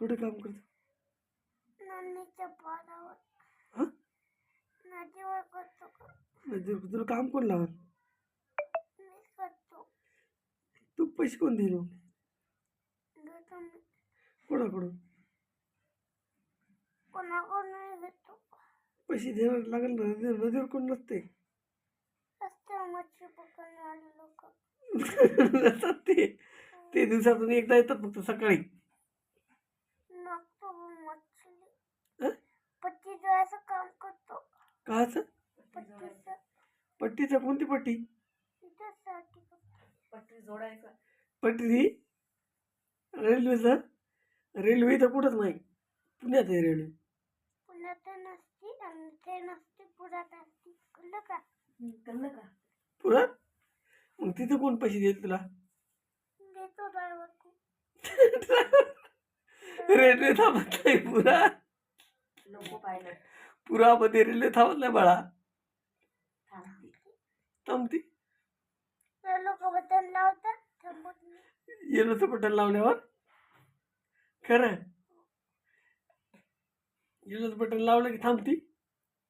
कुठे काम करतो? तुला काम कोण करतो. तू पैसे कोण मी. कोणाकडून? पैसे द्यावे लागेल ना? नदीवर कोण नसते ते दिवसातून एकदा येतात फक्त सकाळी नसतो मच्छी हं? पट्टी जोडायचं काम करतो. काचं पट्टीचं. पट्टीचं कोणती पट्टी? त्याच्यासाठी पटरी जोडायचा. पट्टी रेल्वेचं? रेल्वे तर कुठंच नाही. पुण्यात आहे रेल्वे. पुण्यात नसती आणि ते नसते पुण्यात असते. कळलं का? कळलं का? पुण्यात मग तिथं कोण पैसे देईल तुला? देतो ड्रायव्हर रेल्वे थांबत नाही पुरा लोक पाहिलं. रेल्वे थांबत नाही बाळा. थांबते. बटन लावतात येलोचं बटन लावल्यावर? खरं? येलोचं बटन लावलं की थांबती?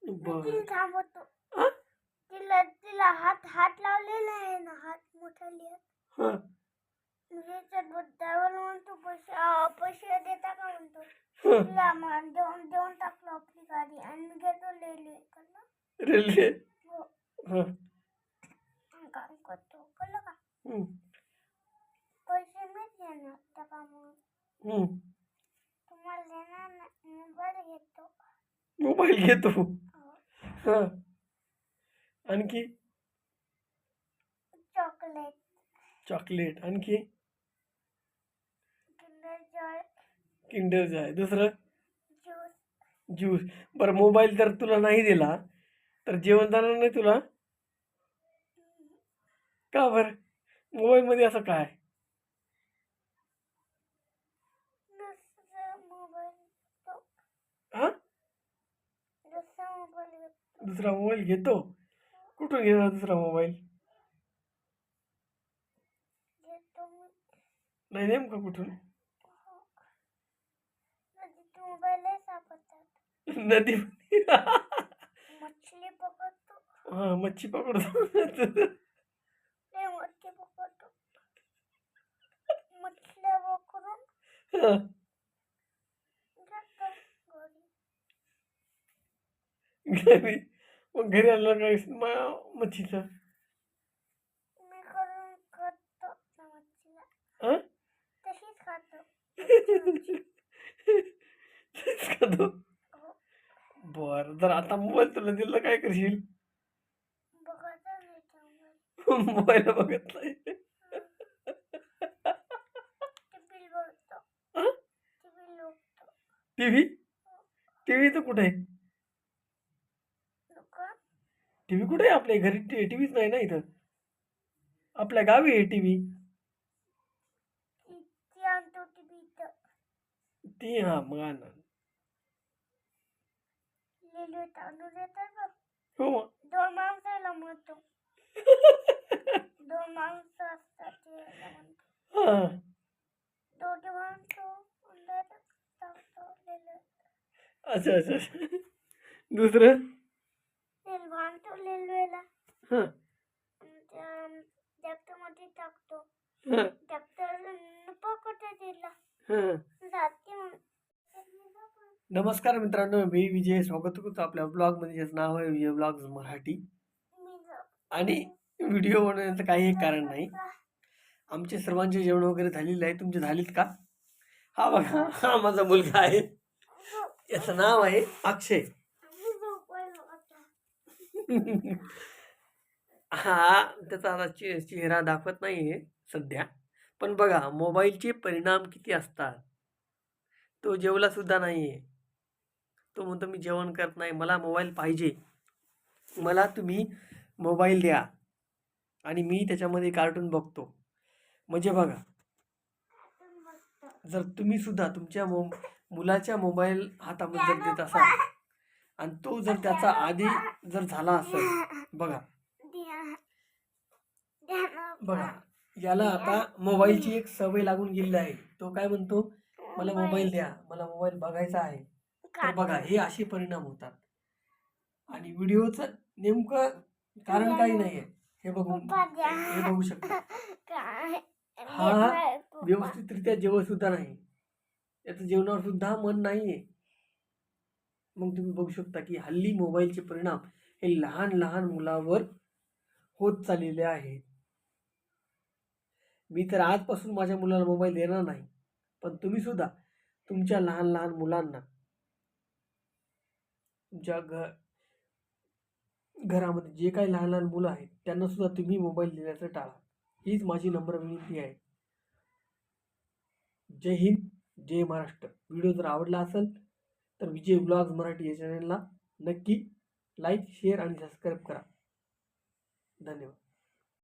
बर. तिला थांबवतो तिला तिला हात हात लावलेला आहे ना हात मोठा लिहत. म्हणतो पैसे देता का म्हणतो. तिला मग देऊन देऊन टाकलो आपली गाडी आणि मी घेतो लिहिले कळलं रेल्वे? हो. हा. काम करतो कळलं का. पैसे मीच देणार त्या कामावर. तुम्हाला देणार नाही मोबाईल घेतो. मोबाईल घेतो? हो. हा. आणखी? चॉकलेट. चॉकलेट. आणखी? किंडर जाय दुसरं? ज्यूस बरं मोबाईल जर तुला नाही दिला तर जेवण जाणार नाही तुला? का बरं? मोबाईलमध्ये असं काय? घेतो. हा? दुसरा मोबाईल घेतो. दुसरा मोबाईल घेतो? कुठून घेणार दुसरा मोबाईल नाही नेमका कुठून? नदी मछली पकडतो. हा मच्छी पकडतो. मच्छी पकडतो. मछल्या पकडून घरी. मग घरी आलं काय म- मच्छीचं? हा तशीच खातो. बरं जर आता मोबाईल तुला दिला काय करशील? मोबाईल बघत नाही. टिफिन बघतो हा? टिफिन बघतो टी व्ही टी व्ही तर कुठे आहे? दुकान टी व्ही कुठे आहे आपल्या घरी? टी व्हीच नाही ना इथं. आपल्या गावी आहे टी व्ही ती आणतो टिफिन इथं. ती हा मग आण आण. लिहिलो तांदूळ येतात बघ हो मग. दोन माणसाला म्हणतो दोन माणसं असतात ते याला म्हणतो हा दोघे माणसं direct टाकतो लिहिलं अच्छा अच्छा अच्छा दुसरं तेल बांधतो लिहिलेला हां ट्रॅक्टरमध्ये टाकतो हां ट्रॅक्टर पकडतो तिला हां नमस्कार मित्रांनो मी विजय स्वागत करतो आपल्या ब्लॉगमध्ये ज्याचं नाव आहे विजय ब्लॉग्स मराठी. आणि व्हिडिओ बनवण्याचं काही एक कारण नाही. आमचे सर्वांचे जेवण वगैरे झालेलं आहे. तुमचे झालेत का? हा बघा हा माझा मुलगा आहे. याचं नाव आहे अक्षय. हा त्याचा आता चे चेहरा दाखवत नाही आहे सध्या. पण बघा मोबाईलचे परिणाम किती असतात? तो जेवला सुद्धा नाही आहे तो म्हणतो मी जेवण करत नाही मला मोबाईल पाहिजे. मला तुम्ही मोबाईल द्या. आणि मी त्याच्यामध्ये कार्टून बघतो. म्हणजे बघा जर तुम्ही सुद्धा तुमच्या मो मुलाच्या मोबाईल हातामध्ये जर देत असाल आणि तो जर त्याचा आधी जर झाला असेल बघा. बघा याला आता मोबाईलची एक सवय लागून गेलेली आहे. तो काय म्हणतो मला मोबाईल द्या मला मोबाईल बघायचा आहे. तर बघा हे असे परिणाम होतात. आणि व्हिडिओचं नेमकं कारण काही नाहीये. हे बघू. हे बघू शकता. हा. व्यवस्थितरित्या जेवण सुद्धा नाही. याचं जेवणावर सुद्धा मन नाहीये. मग तुम्ही बघू शकता की हल्ली मोबाईलचे परिणाम हे लहान लहान मुलावर होत चाललेले आहेत. मी तर आजपासून माझ्या मुलाला मोबाईल देणार नाही. पण तुम्ही सुद्धा तुमच्या लहान लहान मुलांना तुमच्या घ घरामध्ये जे काही लहान लहान मुलं आहेत त्यांना सुद्धा तुम्ही मोबाईल देण्याचं टाळा. हीच माझी नम्र विनंती आहे. जय हिंद जय महाराष्ट्र. व्हिडिओ जर आवडला असेल तर विजय ब्लॉग्स मराठी या चॅनलला नक्की लाईक शेअर आणि सबस्क्राईब करा. धन्यवाद.